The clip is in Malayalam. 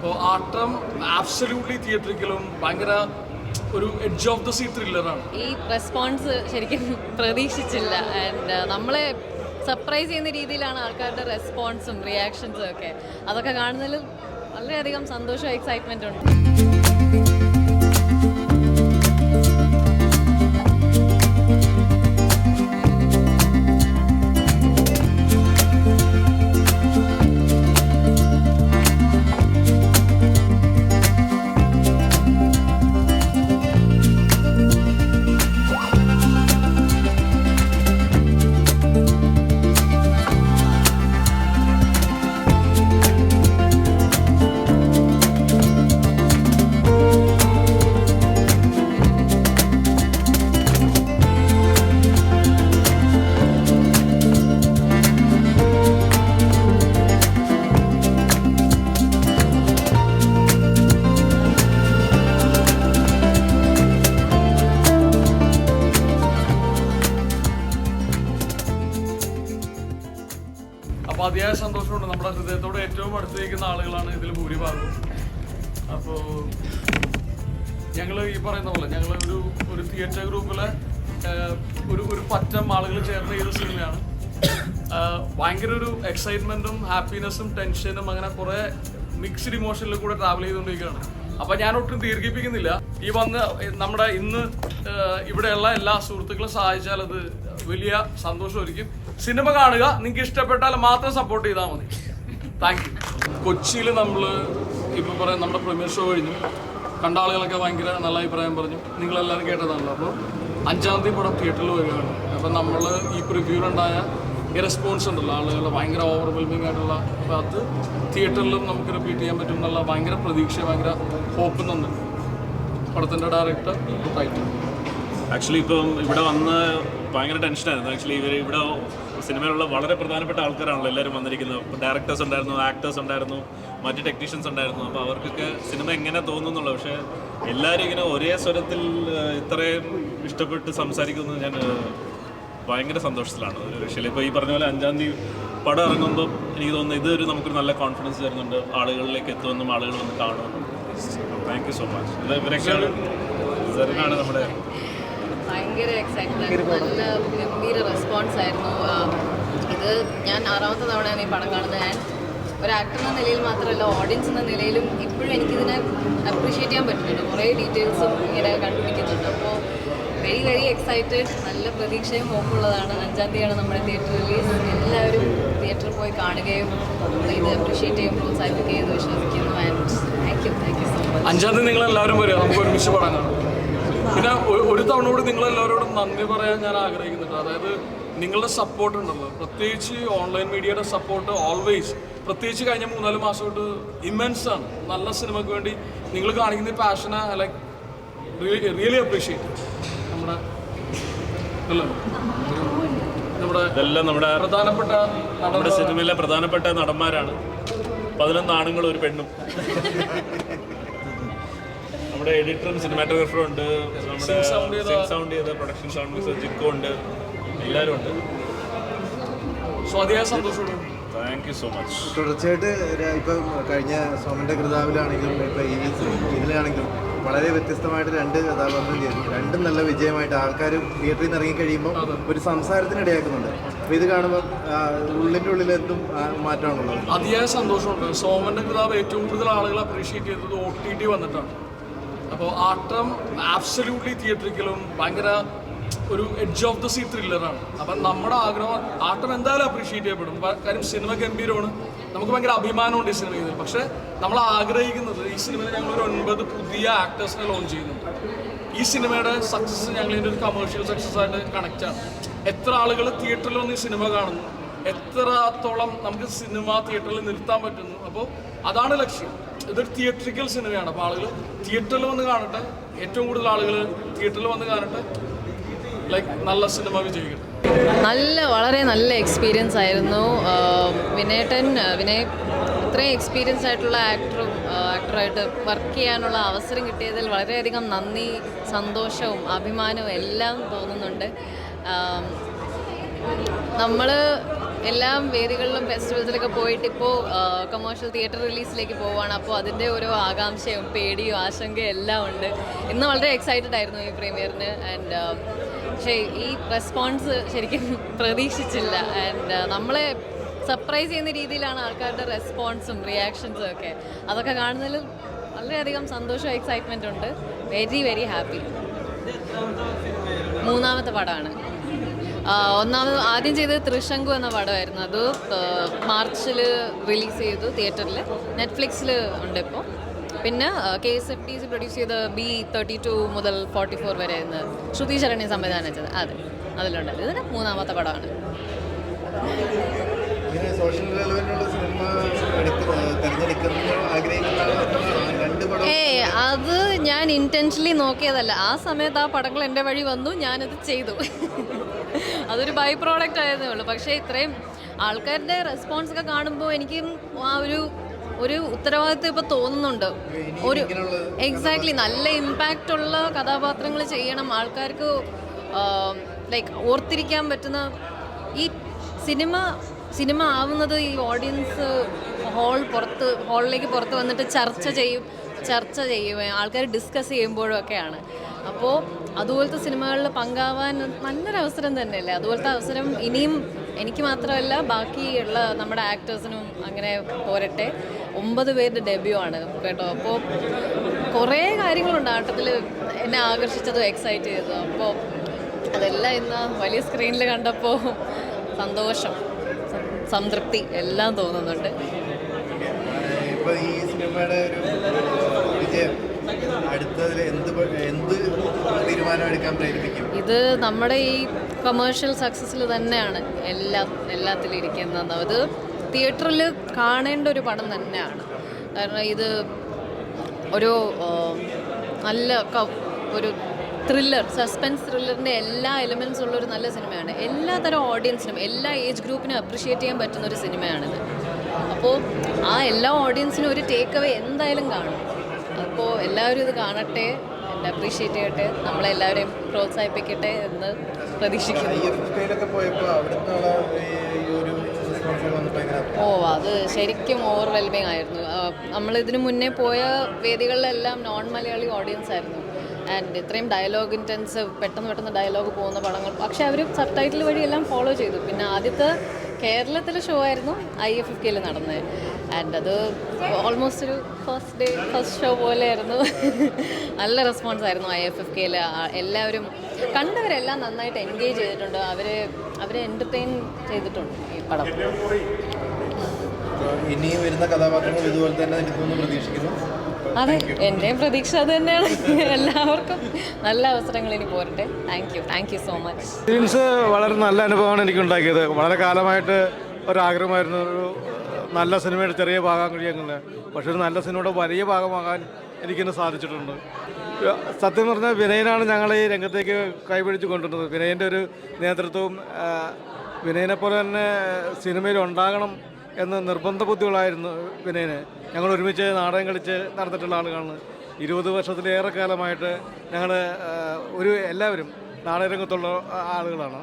അപ്പോൾ ആട്ടം ആബ്സല്യൂട്ട്ലി തിയേറ്ററിക്കലും ഭയങ്കര ഒരു എഡ്ജ് ഓഫ് ദ സീ ത്രില്ലറാണ് ഈ റെസ്പോൺസ് ശരിക്കും പ്രതീക്ഷിച്ചില്ല. ആൻഡ് നമ്മളെ സർപ്രൈസ് ചെയ്യുന്ന രീതിയിലാണ് ആൾക്കാരുടെ റെസ്പോൺസും റിയാക്ഷൻസും ഒക്കെ. അതൊക്കെ കാണുന്നതിൽ വളരെയധികം സന്തോഷവും എക്സൈറ്റ്മെന്റും ഉണ്ട്. അപ്പോൾ അതിയായ സന്തോഷമുണ്ട്. നമ്മുടെ ഹൃദയത്തോട് ഏറ്റവും അടുത്തിരിക്കുന്ന ആളുകളാണ് ഇതിൽ ഭൂരിഭാഗവും. അപ്പോ ഞങ്ങൾ ഈ പറയുന്ന പോലെ ഞങ്ങൾ ഒരു ഒരു തിയേറ്റർ ഗ്രൂപ്പിലെ ഒരു ഒരു പറ്റം ആളുകൾ ചേർന്ന് ചെയ്ത സിനിമയാണ്. ആഹ്, ഭയങ്കര ഒരു എക്സൈറ്റ്മെന്റും ഹാപ്പിനെസ്സും ടെൻഷനും അങ്ങനെ കുറെ മിക്സ്ഡ് ഇമോഷനിൽ കൂടെ ട്രാവൽ ചെയ്തുകൊണ്ടിരിക്കുകയാണ്. അപ്പൊ ഞാൻ ഒട്ടും ദീർഘിപ്പിക്കുന്നില്ല. ഈ വന്ന് നമ്മുടെ ഇന്ന് ഇവിടെയുള്ള എല്ലാ സുഹൃത്തുക്കളും സഹായിച്ചാൽ അത് വലിയ സന്തോഷമായിരിക്കും. സിനിമ കാണുക നിങ്ങൾക്ക് ഇഷ്ടപ്പെട്ടാൽ മാത്രം സപ്പോർട്ട് ചെയ്താൽ മതി. താങ്ക് യു കൊച്ചിയിൽ നമ്മൾ ഇപ്പം പറയാം നമ്മുടെ പ്രീമിയർ ഷോ കഴിഞ്ഞു. കണ്ട ആളുകളൊക്കെ ഭയങ്കര നല്ല അഭിപ്രായം പറഞ്ഞു. നിങ്ങളെല്ലാവരും കേട്ടതാണല്ലോ. അപ്പോൾ അഞ്ചാം തീയതി പടം തിയേറ്ററിൽ വരികയാണ്. അപ്പം നമ്മൾ ഈ പ്രിവ്യൂലുണ്ടായ ഈ റെസ്പോൺസ് ഉണ്ടല്ലോ. ആളുകളുടെ ഭയങ്കര ഓവർവെൽമിംഗ് ആയിട്ടുള്ള അപ്പോൾ അത് തിയേറ്ററിലും നമുക്ക് റിപ്പീറ്റ് ചെയ്യാൻ പറ്റും എന്നുള്ള ഭയങ്കര പ്രതീക്ഷ ഭയങ്കര ഹോപ്പ് തന്നെ. പടത്തിന്റെ ഡയറക്ടർ ടൈറ്റിൽ ആക്ച്വലി ഇപ്പം ഇവിടെ വന്ന് ഭയങ്കര ടെൻഷനായിരുന്നു. ആക്ച്വലി ഇവർ ഇവിടെ സിനിമയിലുള്ള വളരെ പ്രധാനപ്പെട്ട ആൾക്കാരാണല്ലോ എല്ലാവരും വന്നിരിക്കുന്നത്. ഡയറക്ടേഴ്സ് ഉണ്ടായിരുന്നു ആക്ടേഴ്സ് ഉണ്ടായിരുന്നു മറ്റ് ടെക്നീഷ്യൻസ് ഉണ്ടായിരുന്നു. അപ്പോൾ അവർക്കൊക്കെ സിനിമ എങ്ങനെ തോന്നുന്നുള്ളൂ പക്ഷേ എല്ലാവരും ഇങ്ങനെ ഒരേ സ്വരത്തിൽ ഇത്രയും ഇഷ്ടപ്പെട്ട് സംസാരിക്കുന്നത് ഞാൻ ഭയങ്കര സന്തോഷത്തിലാണ്. പക്ഷേ ഇപ്പോൾ ഈ പറഞ്ഞ പോലെ അഞ്ചാം തീയതി പടം ഇറങ്ങുമ്പോൾ എനിക്ക് തോന്നുന്നു ഇതൊരു നമുക്കൊരു നല്ല കോൺഫിഡൻസ് തരുന്നുണ്ട്. ആളുകളിലേക്ക് എത്തുമെന്നും ആളുകൾ വന്ന് കാണുമെന്നും. താങ്ക് യു സോ മച്ച് ഇത് ഇവരൊക്കെയാണ് സെറിനാണ് നമ്മുടെ ഭയങ്കര എക്സൈറ്റ്മെന്റ് നല്ല ഗംഭീര റെസ്പോൺസ് ആയിരുന്നു. ഇത് ഞാൻ ആറാമത്തെ തവണയാണ് ഈ പടം കാണുന്നത്. ഞാൻ ഒരു ആക്ടർ എന്ന നിലയിൽ മാത്രമല്ല ഓഡിയൻസ് എന്ന നിലയിലും ഇപ്പോഴും എനിക്കിതിനെ അപ്രീഷിയേറ്റ് ചെയ്യാൻ പറ്റുന്നുണ്ട്. കുറേ ഡീറ്റെയിൽസും ഇങ്ങനെ കണ്ടുപിടിക്കുന്നുണ്ട്. അപ്പോൾ വെരി വെരി എക്സൈറ്റഡ് നല്ല പ്രതീക്ഷയും ഹോപ്പുള്ളതാണ് അഞ്ചാം തീയതിയാണ് നമ്മുടെ തിയേറ്റർ റിലീസ് എല്ലാവരും തിയേറ്ററിൽ പോയി കാണുകയും ഇത് അപ്രീഷിയേറ്റ് ചെയ്യും പ്രോത്സാഹിപ്പിക്കുകയും എന്ന് വിശ്വസിക്കുന്നു. And thank you thank you so much അഞ്ചാം തീയതി നിങ്ങൾ എല്ലാവരും വരിക. നമുക്ക് ഒരുമിച്ച് പടം കാണാം. പിന്നെ ഒരു തവണ കൂടി നിങ്ങൾ എല്ലാവരോടും നന്ദി പറയാൻ ഞാൻ ആഗ്രഹിക്കുന്നുണ്ട്. അതായത് നിങ്ങളുടെ സപ്പോർട്ട് ഉണ്ടല്ലോ. പ്രത്യേകിച്ച് ഓൺലൈൻ മീഡിയയുടെ സപ്പോർട്ട് ഓൾവേസ് പ്രത്യേകിച്ച് കഴിഞ്ഞ മൂന്നാൽ മാസമായിട്ട് ഇമ്മൻസ് ആണ്. നല്ല സിനിമയ്ക്ക് വേണ്ടി നിങ്ങൾ കാണിക്കുന്ന പാഷനെ ലൈക്ക് റിയലി അപ്രീഷിയേറ്റ് നമ്മുടെ നമ്മുടെ ഇതെല്ലാം നമ്മുടെ പ്രധാനപ്പെട്ട നമ്മുടെ സിനിമയിലെ പ്രധാനപ്പെട്ട നടന്മാരാണ്. പതിനൊന്ന് ആണുങ്ങളും ഒരു പെണ്ണും. നമ്മുടെ എഡിറ്ററും സിനിമാറ്റോഗ്രാഫറും ഉണ്ട്. നമ്മുടെ സൗണ്ട് ചെയ്ത- പ്രൊഡക്ഷൻ സൗണ്ട് മിക്സർ ജിക്കോ ഉണ്ട്. എല്ലാവരും ഉണ്ട്. സ്വാതിയായ സന്തോഷമുണ്ട് താങ്ക് യു സോ മച്ച് തുടർച്ചയായിട്ട് ഇപ്പൊ ഇപ്പം കഴിഞ്ഞ സോമന്റെ കൃതാവിലാണെങ്കിലും ഇപ്പം ഈ ഇതിലാണെങ്കിലും വളരെ വ്യത്യസ്തമായിട്ട് രണ്ട് കഥാപാത്രം ചെയ്തു. രണ്ടും നല്ല വിജയമായിട്ട് ആൾക്കാർ തിയേറ്ററിൽ നിന്ന് ഇറങ്ങി കഴിയുമ്പോൾ ഒരു സംസാരത്തിന് ഇടയാക്കുന്നുണ്ട്. അപ്പോൾ ഇത് കാണുമ്പോൾ ഉള്ളിന്റെ ഉള്ളിൽ എന്തും മാറ്റമാണുള്ളത്. അതിയായ സന്തോഷമുണ്ട്. സോമന്റെ കൃതാവ് ഏറ്റവും കൂടുതൽ ആളുകൾ അപ്രീഷിയേറ്റ് ചെയ്തത് ഒ ടി ടി വന്നിട്ടാണ്. അപ്പോൾ ആട്ടം ആബ്സല്യൂട്ട്ലി തിയേറ്ററിക്കലും ഭയങ്കര ഒരു എഡ്ജ് ഓഫ് ദ സീ ത്രില്ലറാണ് അപ്പം നമ്മുടെ ആഗ്രഹം ആട്ടം എന്തായാലും അപ്രീഷിയേറ്റ് ചെയ്യപ്പെടും. കാര്യം സിനിമ ഗംഭീരമാണ്. നമുക്ക് ഭയങ്കര അഭിമാനമുണ്ട് ഈ സിനിമ സിനിമയിൽ പക്ഷേ നമ്മൾ ആഗ്രഹിക്കുന്നത് ഈ സിനിമയിൽ ഞങ്ങൾ ഒരു ഒൻപത് പുതിയ ആക്ടേഴ്സിനെ ലോഞ്ച് ചെയ്യുന്നുണ്ട്. ഈ സിനിമയുടെ സക്സസ് ഞങ്ങൾ ഇതിന്റെ ഒരു കമേഴ്ഷ്യൽ സക്സസ് ആയിട്ട് കണക്റ്റ് ആണ്. എത്ര ആളുകൾ തിയേറ്ററിൽ വന്ന് ഈ സിനിമ കാണുന്നു? എത്രത്തോളം നമുക്ക് സിനിമ തിയേറ്ററിൽ നിർത്താൻ പറ്റുന്നു? അപ്പോൾ അതാണ് ലക്ഷ്യം. ഇതൊരു തിയേറ്ററിക്കൽ സിനിമയാണ് അപ്പോൾ ആളുകൾ തിയേറ്ററിൽ വന്ന് കാണട്ടെ. ഏറ്റവും കൂടുതൽ ആളുകൾ തിയേറ്ററിൽ വന്ന് കാണട്ടെ. ലൈക്ക് നല്ല സിനിമ വിജയിക്കട്ടെ. നല്ല വളരെ നല്ല എക്സ്പീരിയൻസ് ആയിരുന്നു. വിനേട്ടൻ വിനയ് ഇത്രയും എക്സ്പീരിയൻസ് ആയിട്ടുള്ള ആക്ടറും ആക്ടറായിട്ട് വർക്ക് ചെയ്യാനുള്ള അവസരം കിട്ടിയതിൽ വളരെയധികം നന്ദി സന്തോഷവും അഭിമാനവും എല്ലാം തോന്നുന്നുണ്ട്. നമ്മൾ എല്ലാ വേദികളിലും ഫെസ്റ്റിവൽസിലൊക്കെ പോയിട്ട് ഇപ്പോൾ കൊമേഴ്ഷ്യൽ തിയേറ്റർ റിലീസിലേക്ക് പോവുകയാണ്. അപ്പോൾ അതിന്റെ ഓരോ ആകാംക്ഷയും പേടിയും ആശങ്കയും എല്ലാം ഉണ്ട്. ഇന്ന് വളരെ എക്സൈറ്റഡ് ആയിരുന്നു ഈ പ്രീമിയറിന് ആൻഡ് പക്ഷേ ഈ റെസ്പോൺസ് ശരിക്കും പ്രതീക്ഷിച്ചില്ല. ആൻഡ് നമ്മളെ സർപ്രൈസ് ചെയ്യുന്ന രീതിയിലാണ് ആൾക്കാരുടെ റെസ്പോൺസും റിയാക്ഷൻസും ഒക്കെ. അതൊക്കെ കാണുന്നതിൽ വളരെയധികം സന്തോഷവും എക്സൈറ്റ്മെന്റ് ഉണ്ട്. വെരി വെരി ഹാപ്പി മൂന്നാമത്തെ പടമാണ്. ഒന്നാമത് ആദ്യം ചെയ്തത് തൃശങ്കു എന്ന പടമായിരുന്നു. അത് മാർച്ചിൽ റിലീസ് ചെയ്തു തിയേറ്ററിൽ നെറ്റ്ഫ്ലിക്സിൽ ഉണ്ട് ഇപ്പോൾ പിന്നെ K S F T C produce ചെയ്ത ബി തേർട്ടി ടു മുതൽ ഫോർട്ടി ഫോർ വരെ എന്ന് ശ്രുതി ശരണി സംവിധാനം ചെയ്തത് അതെ അതിലുണ്ട്. ഇതിന് മൂന്നാമത്തെ പടമാണ്. സോഷ്യൽ സിനിമ എടുക്ക അത് ഞാൻ ഇന്റൻഷലി നോക്കിയതല്ല. ആ സമയത്ത് ആ പടങ്ങൾ എന്റെ വഴി വന്നു ഞാനത് ചെയ്തു. അതൊരു ബൈ പ്രോഡക്റ്റ് ആയതേ ഉള്ളൂ. പക്ഷേ ഇത്രയും ആൾക്കാരുടെ റെസ്പോൺസ് ഒക്കെ കാണുമ്പോൾ എനിക്കും ആ ഒരു ഒരു ഉത്തരവാദിത്വം ഇപ്പോൾ തോന്നുന്നുണ്ട്. ഒരു എക്സാക്ട്ലി നല്ല ഇമ്പാക്റ്റ് ഉള്ള കഥാപാത്രങ്ങൾ ചെയ്യണം. ആൾക്കാർക്ക് ലൈക്ക് ഓർത്തിരിക്കാൻ പറ്റുന്ന ഈ സിനിമ സിനിമ ആവുന്നത് ഈ ഓഡിയൻസ് ഹോൾ പുറത്ത് ഹാളിലേക്ക് പുറത്ത് വന്നിട്ട് ചർച്ച ചെയ്യും. ചർച്ച ചെയ്യുകയും ആൾക്കാർ ഡിസ്കസ് ചെയ്യുമ്പോഴും ഒക്കെയാണ് അപ്പോൾ അതുപോലത്തെ സിനിമകളിൽ പങ്കാവാൻ നല്ലൊരു അവസരം തന്നെയല്ലേ? അതുപോലത്തെ അവസരം ഇനിയും എനിക്ക് മാത്രമല്ല ബാക്കിയുള്ള നമ്മുടെ ആക്ടേഴ്സിനും അങ്ങനെ പോരട്ടെ. ഒമ്പത് പേരുടെ ഡെബ്യൂ ആണ് കേട്ടോ. അപ്പോൾ കുറേ കാര്യങ്ങളുണ്ട് ആട്ടത്തിൽ എന്നെ ആകർഷിച്ചതും എക്സൈറ്റ് ചെയ്തതും. അപ്പോൾ അതെല്ലാം ഇന്ന് വലിയ സ്ക്രീനിൽ കണ്ടപ്പോൾ സന്തോഷം. സംതൃപ്തി എല്ലാം തോന്നുന്നുണ്ട്. ഇപ്പോൾ ഈ സിനിമയുടെ ഒരു എന്ത് എന്ത് ഇത് നമ്മുടെ ഈ കൊമേഴ്ഷ്യൽ സക്സസ്സിൽ തന്നെയാണ് എല്ലാ എല്ലാത്തിലും ഇരിക്കുന്നത്. അത് തിയേറ്ററിൽ കാണേണ്ട ഒരു പടം തന്നെയാണ്. കാരണം ഇത് ഒരു നല്ല ഒരു ത്രില്ലർ സസ്പെൻസ് ത്രില്ലറിന്റെ എല്ലാ എലിമെൻസ് ഉള്ളൊരു നല്ല സിനിമയാണ്. എല്ലാ തരം ഓഡിയൻസിനും എല്ലാ ഏജ് ഗ്രൂപ്പിനും അപ്രിഷ്യേറ്റ് ചെയ്യാൻ പറ്റുന്ന ഒരു സിനിമയാണിത്. അപ്പോൾ ആ എല്ലാ ഓഡിയൻസിനും ഒരു ടേക്ക് അവേ എന്തായാലും കാണും. അപ്പോൾ എല്ലാവരും ഇത് കാണട്ടെ എന്നെ അപ്രീഷിയേറ്റ് ചെയ്യട്ടെ നമ്മളെല്ലാവരെയും പ്രോത്സാഹിപ്പിക്കട്ടെ എന്ന് പ്രതീക്ഷിക്കുന്നു. ഓ അത് ശരിക്കും ഓവർവെൽമിങ് ആയിരുന്നു. നമ്മൾ ഇതിനു മുന്നേ പോയ വേദികളിലെല്ലാം നോൺ മലയാളി ഓഡിയൻസ് ആയിരുന്നു. ആൻഡ് ഇത്രയും ഡയലോഗ് ഇന്റൻസ് പെട്ടെന്ന് പെട്ടെന്ന് ഡയലോഗ് പോകുന്ന പടങ്ങൾ. പക്ഷേ അവർ സബ് ടൈറ്റിൽ വഴി എല്ലാം ഫോളോ ചെയ്തു. പിന്നെ ആദ്യത്തെ കേരളത്തിലെ ഷോ ആയിരുന്നു ഐ എഫ് എഫ് കെയിൽ നടന്നത്. ആൻഡ് അത് ഓൾമോസ്റ്റ് ഒരു ഫസ്റ്റ് ഡേ ഫസ്റ്റ് ഷോ പോലെയായിരുന്നു. നല്ല റെസ്പോൺസ് ആയിരുന്നു ഐ എഫ് എഫ് കെയിൽ എല്ലാവരും കണ്ടവരെല്ലാം നന്നായിട്ട് എൻഗേജ് ചെയ്തിട്ടുണ്ട്. അവർ അവരെ എന്റർടൈൻ ചെയ്തിട്ടുണ്ട് ഈ പടം. ഇനിയും വരുന്ന കഥാപാത്രങ്ങൾ ഇതുപോലെ തന്നെ പ്രതീക്ഷിക്കുന്നു. അതെ എന്റെയും പ്രതീക്ഷ അത് തന്നെയാണ്. എല്ലാവർക്കും നല്ല അവസരങ്ങൾ ഇനി പോരട്ടെ. Thank you thank you so much experience വളരെ നല്ല അനുഭവമാണ് എനിക്ക് ഉണ്ടാക്കിയത് വളരെ കാലമായിട്ട് ഒരാഗ്രഹമായിരുന്നു. ഒരു നല്ല സിനിമയുടെ ചെറിയ ഭാഗം കഴിയുന്നത് പക്ഷെ ഒരു നല്ല സിനിമയുടെ വലിയ ഭാഗമാകാൻ എനിക്കിന്ന് സാധിച്ചിട്ടുണ്ട്. സത്യം പറഞ്ഞാൽ വിനയനാണ് ഞങ്ങളെ ഈ രംഗത്തേക്ക് കൈപിടിച്ച് കൊണ്ടുവന്നത്. വിനയന്റെ ഒരു നേതൃത്വവും വിനയനെ പോലെ തന്നെ സിനിമയിൽ ഉണ്ടാകണം എന്ന് നിർബന്ധ ബുദ്ധികളായിരുന്നു വിനയന്. ഞങ്ങൾ ഒരുമിച്ച് നാടകം കളിച്ച് നടന്നിട്ടുള്ള ആളുകളാണ്. ഇരുപത് വർഷത്തിലേറെ കാലമായിട്ട് ഞങ്ങൾ ഒരു എല്ലാവരും നാടകരംഗത്തുള്ള ആളുകളാണ്.